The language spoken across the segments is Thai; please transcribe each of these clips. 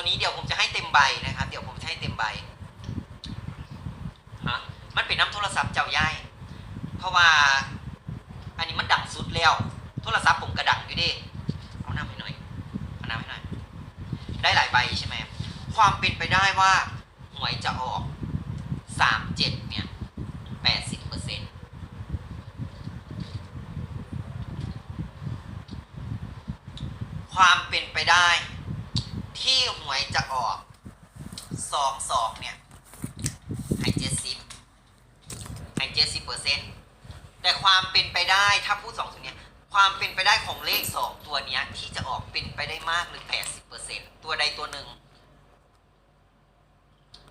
ตัวนี้เดี๋ยวผมจะให้เต็มใบนะครับ เดี๋ยวผมจะให้เต็มใบฮะมันเป็นน้ำโทรศัพท์เจ้าย่ายเพราะว่าอันนี้มันดังสุดแล้ว โทรศัพท์ผมกระดังอยู่ดิเอาน้ำให้หน่อยเอาน้ำให้หน่อยได้หลายใบใช่ไหมความเป็นไปได้ว่าหวยจะออกสามเจ็ดเนี่ยแปดสิบเปอร์เซ็นต์ความเป็นไปได้ ที่หวยจะออกสองสองเนี่ยให้เจ็ดสิบให้เจ็ดสิบเปอร์เซ็นต์แต่ความเป็นไปได้ถ้าพูดสองตัวเนี้ยความเป็นไปได้ของเลขสองตัวเนี้ย ที่จะออกเป็นไปได้มากหรือแปดสิบเปอร์เซ็นต์ตัวใดตัวหนึ่ง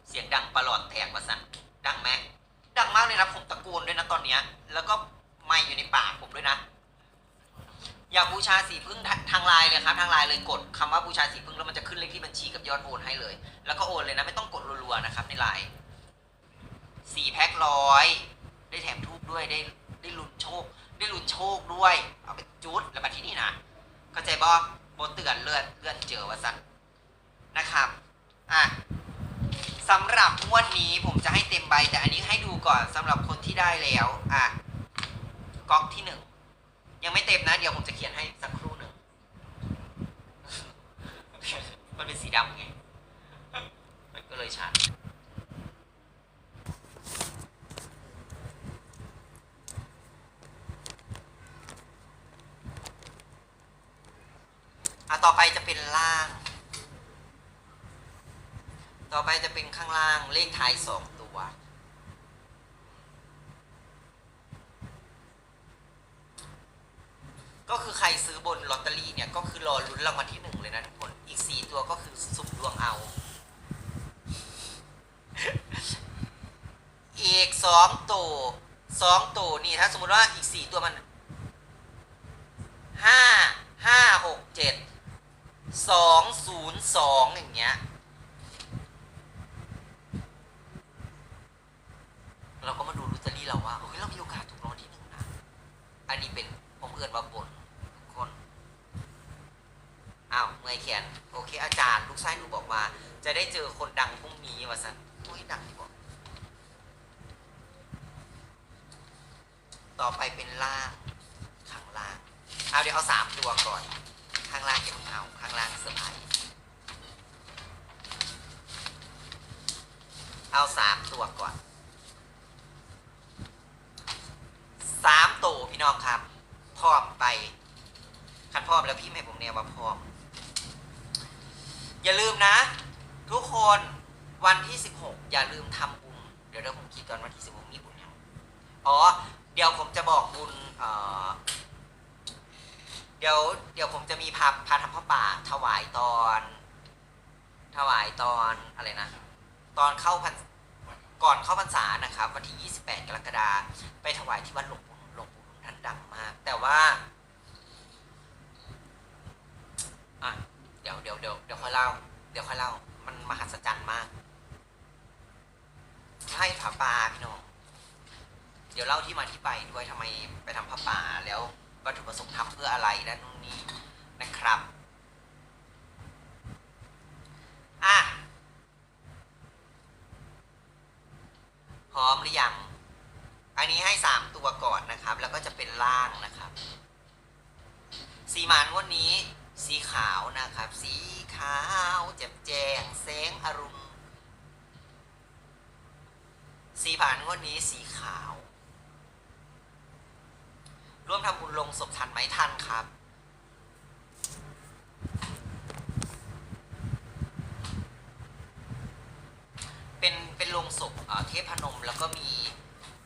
เสียงดังประหลอดแตกประสันดังไหมดังมากเลยนะผมตะโกนด้วยนะตอนเนี้ย แล้วก็ไม่อยู่ในปากผมด้วยนะ อยากบูชาสีพึ่งทางไลน์เลยครับทางไลน์เลยกดคำว่าบูชาสีพึ่งแล้วมันจะขึ้นเลขที่บัญชีกับยอดโอนให้เลย แล้วก็โอนเลยนะไม่ต้องกดรัวๆนะครับในไลน์สี่แพ็คร้อยได้แถมทูบด้วยได้ได้ลุ้นโชค ได้ลุ้นโชคด้วย เอาไปจุดแล้วมาที่นี่นะเข้าใจบอโบเตือนเลือดเลื่อนเจอว่าสั่นนะครับอะสำหรับงวดนี้ผมจะให้เต็มใบแต่อันนี้ให้ดูก่อนสำหรับคนที่ได้แล้วอะก๊อกที่หนึ่ง ยังไม่เต็มนะ เดี๋ยวผมจะเขียนให้สักครู่หนึ่ง มันเป็นสีดำไง มันก็เลยชัดอะต่อไปจะเป็นล่าง ต่อไปจะเป็นข้างล่างเลขท้ายสองตัว ก็คือใครซื้อบนลอตเตอรี่เนี่ยก็คือรอลุ้นรางวัลที่หนึ่งเลยนะทุกคน อีกสี่ตัวก็คือสุ่มดวงเอา อีกสองตัวสองตัวนี่ถ้าสมมติว่าอีกสี่ตัวมันห้าห้าหกเจ็ดสองศูนย์สองอย่างเงี้ย เราก็มาดูลอตเตอรี่เราว่าเฮ้ยเรามีโอกาสถูกรางวัลที่หนึ่งนะ อันนี้เป็นผมเอื่นมาบน อ้าวเมื่อยแขนโอเค อาจารย์ ลูกชายหนูบอกว่า จะได้เจอคนดังพรุ่งนี้วะสันโอ้ยดังที่บอกต่อไปเป็นล่างข้างล่างเอาเดี๋ยวเอาสามตัวก่อน ข้างล่างเก็บเอาข้างล่างเซอร์ไพรส์เอาสามตัวก่อนสามตัวพี่น้องครับพร้อมไปคันพร้อมแล้วพี่ให้ผมเนี่ยว่าพร้อม อย่าลืมนะ ทุกคนวันที่ 16 อย่าลืมทำบุญ เดี๋ยวเดี๋ยวผมคิดก่อนวันที่ 16 มีบุญยังอ๋อ เดี๋ยวผมจะบอกบุญเอ่อเดี๋ยวเดี๋ยวผมจะมีพาพาทำผ้าป่าถวายตอน ถวายตอนอะไรนะ ตอนเข้าพันก่อนเข้าพรรษานะครับ วันที่ 28 กรกฎาคมไปถวายที่วัดหลวงปู่หลวงปู่ท่านดังมาก แต่ว่าอะเดี๋ยวเดี๋ยวเดี๋ยว เดี๋ยวค่อยเล่า เดี๋ยวค่อยเล่า มันมหัศจรรย์มากให้ผาป่าพี่น้อง เดี๋ยวเล่าที่มาที่ไปด้วยทำไมไปทำผ้าป่าแล้ววัตถุประสงค์ทำเพื่ออะไรและนู่นนี่นะครับ อะ พร้อมหรือยัง อันนี้ให้สามตัวก่อนนะครับ แล้วก็จะเป็นล่างนะครับ สีหมานวันนี้ สีขาวนะครับ สีขาวแจ่มแจ้งแสงอรุณสีผ่านงวันนี้สีขาว ร่วมทำบุญลงศพทันไหมทันครับเป็นเป็นโลงศพเทพนมแล้วก็มี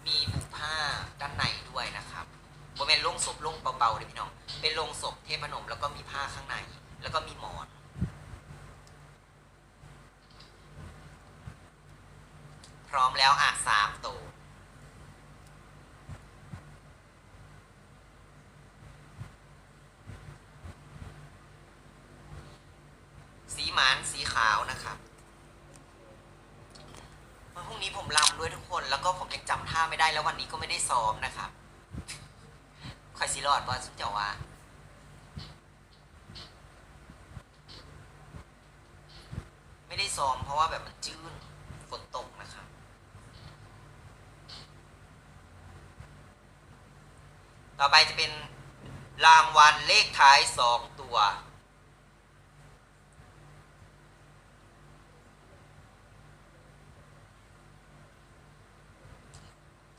มีบุผ้าด้านในด้วยนะครับบนเป็นโลงศพโลงเบาๆเลยพี่น้อง เป็นโลงศพเทพนมแล้วก็มีผ้าข้างใน แล้วก็มีหมอนพร้อมแล้วอะสามตัว สีหมานสีขาวนะครับวันพรุ่งนี้ผมลำด้วยทุกคน แล้วก็ผมยังจำท่าไม่ได้แล้ววันนี้ก็ไม่ได้ซ้อมนะครับคอยซีรอดบอสุดเจ้าว่า ไม่ได้ ซ้อมเพราะว่าแบบมันจื้นฝนตกนะครับต่อไปจะเป็นรางวัลเลขท้ายสองตัว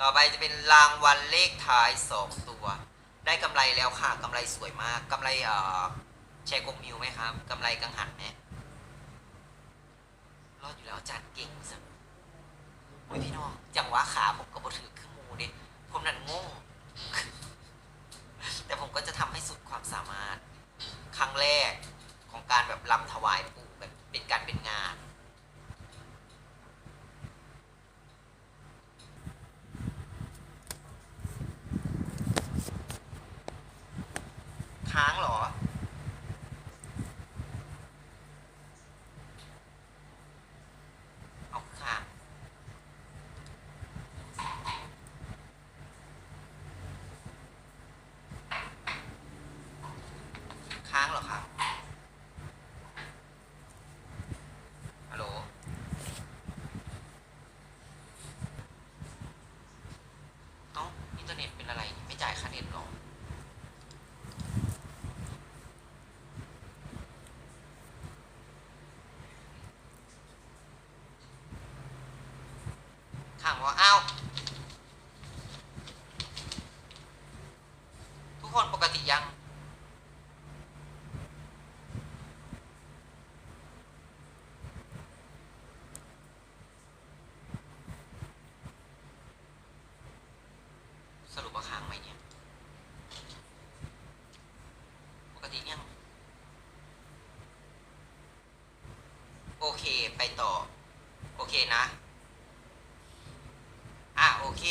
ต่อไปจะเป็นรางวัลเลขท้ายสองตัว ได้กำไรแล้วค่ะกำไรสวยมากกำไรเอ่อแชร์กงมิวไหมครับกำไรกังหันไหม รอดอยู่แล้วอาจารย์เก่งสักโอ้ยพี่น้องจังหวะขาผมก็บ่ถือขึ้นมูดิผมนั่นงงแต่ผมก็จะทำให้สุดความสามารถ ครั้งแรกของการแบบลำถวายปู่แบบเป็นการเป็นงาน ค้างเหรอ เอาค้าง ค้างเหรอครับ ฮัลโหล เอ้า อินเทอร์เน็ตเป็นอะไร ไม่จ่ายค่าเน็ตเหรอ ข้างว่าอ้าวทุกคนปกติยัง สรุปว่าค้างไหมเนี่ย ปกติยัง โอเคไปต่อ โอเคนะ อะโอเค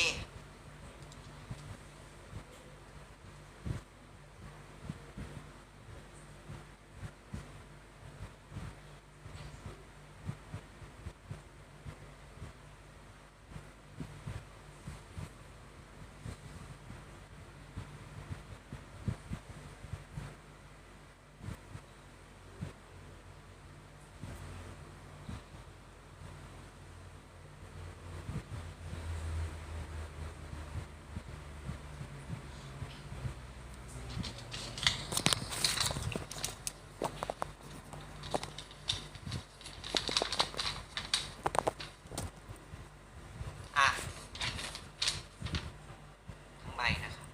อะทั้งใบนะครับ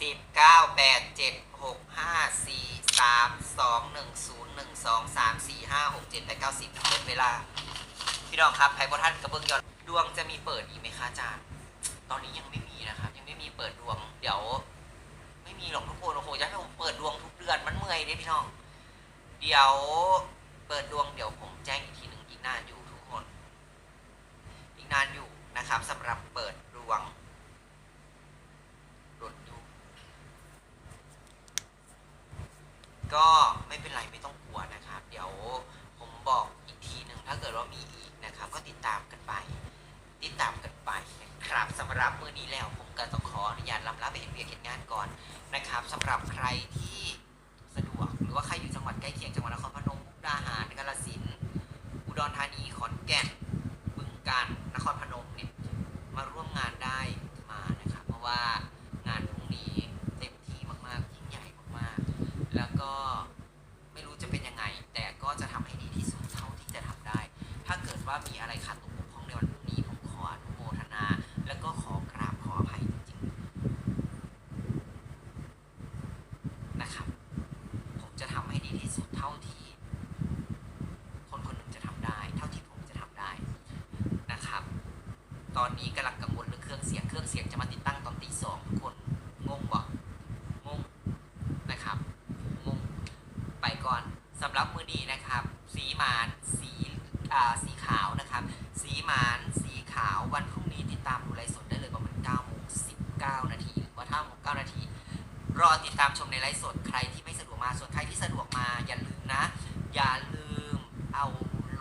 สิบเก้าแป ดเจ็ดหกห้าสี่สามสองหนึ่งศูนย์หนึ่งสองสามสี่ห้าหกเจ็ดแปดเก้าสิบเป็นเวลา พี่น้องครับไพ่พท่านกระเบื้องยอนดวงจะมีเปิดอีกไหมคะอาจารย์ ตอนนี้ยังไม่มีนะครับ ยังไม่มีเปิดดวง เดี๋ยว ไม่มีหรอกทุกคนโอ้โหจะให้ผมเปิดดวงทุกเดือนมันเมื่อยเด้พี่น้อง เดี๋ยวเปิดดวงเดี๋ยวผมแจ้งอีกทีหนึ่งอีกนานอยู่ทุกคน อีกนานอยู่นะครับสำหรับเปิดดวงรถอยู่ ก็ไม่เป็นไรไม่ต้องกลัวนะครับ เดี๋ยวผมบอกอีกทีหนึ่งถ้าเกิดว่ามีอีกนะครับ ก็ติดตามกันไป ติดตามกันไปนะค รับมือนี้แล้ว ผมก็ต้องขออนุญาตลำลาไปเห็นเวียกเห็นงานก่อนนะครับสำหรับใครที่สะดวก หรือว่าใครอยู่จังหวัดใกล้เคียงจังหวัดนครพนมมุกดาหารกาฬสินธุ์อุดรธานีขอนแก่นบึงกาฬนครพนมเนี่ยมาร่วมงานได้มานะครับ เพราะว่างานพรุ่งนี้เต็มที่มากๆยิ่งใหญ่มากๆแล้วก็ไม่รู้จะเป็นยังไง แต่ก็จะทำให้ดีที่สุดเท่าที่จะทำได้ ถ้าเกิดว่ามีอะไรขาดตกบกพร่องในวันพรุ่งนี้ผมขออนุโมทนา แล้วก็ขอกราบขออภัยจริงๆนะครับ ผมจะทำให้ดีที่สุดเท่าที่ คนคนหนึ่งจะทำได้ เท่าที่ผมจะทำได้นะครับ ตอนนี้กำลังกังวลเรื่องเครื่อง เสียงเครื่องเสียงจะมาติดตั้งตอนตีสองทุกคนงงบ่งงนะครับงง ไปก่อนสำหรับมือนี้นะครับ สีหมานสีอ่าสีขาวนะครับ สีหมานสีขาววันพรุ่งนี้ติดตามดูไลฟ์สดได้เลยประมาณ9โมง19 นาทีหรือว่า5โมง9นาที รอติดตามชมในไลฟ์สดใครที่ไม่สะดวกมาส่วนใครที่สะดวกมาอย่าลืมนะ อย่าลืมเอา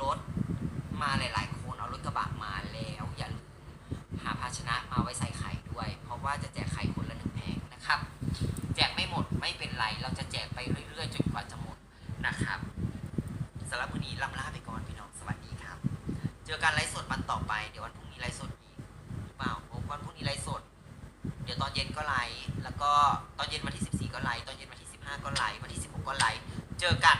รถมาหลาย ๆ คนเอารถกระบะมาแล้ว อย่าลืมหาภาชนะมาไว้ใส่ไข่ด้วย เพราะว่าจะแจกไข่คนละหนึ่งแผงนะครับ เป็นไรเราจะแจกไปเรื่อยๆ จนกว่าจะหมดนะครับสำหรับวันนี้ลำลาไปก่อนพี่น้องสวัสดีครับ เจอกันไลฟ์สดวันต่อไปเดี๋ยววันพรุ่งนี้ไลฟ์สดอีกหรือเปล่าโอ้วันพรุ่งนี้ไลฟ์สด เดี๋ยวตอนเย็นก็ไลฟ์แล้วก็ตอนเย็นวันที่ 14 ก็ไลฟ์ตอนเย็นวันที่ 15 ก็ไลฟ์วันที่ 16 ก็ไลฟ์เจอกัน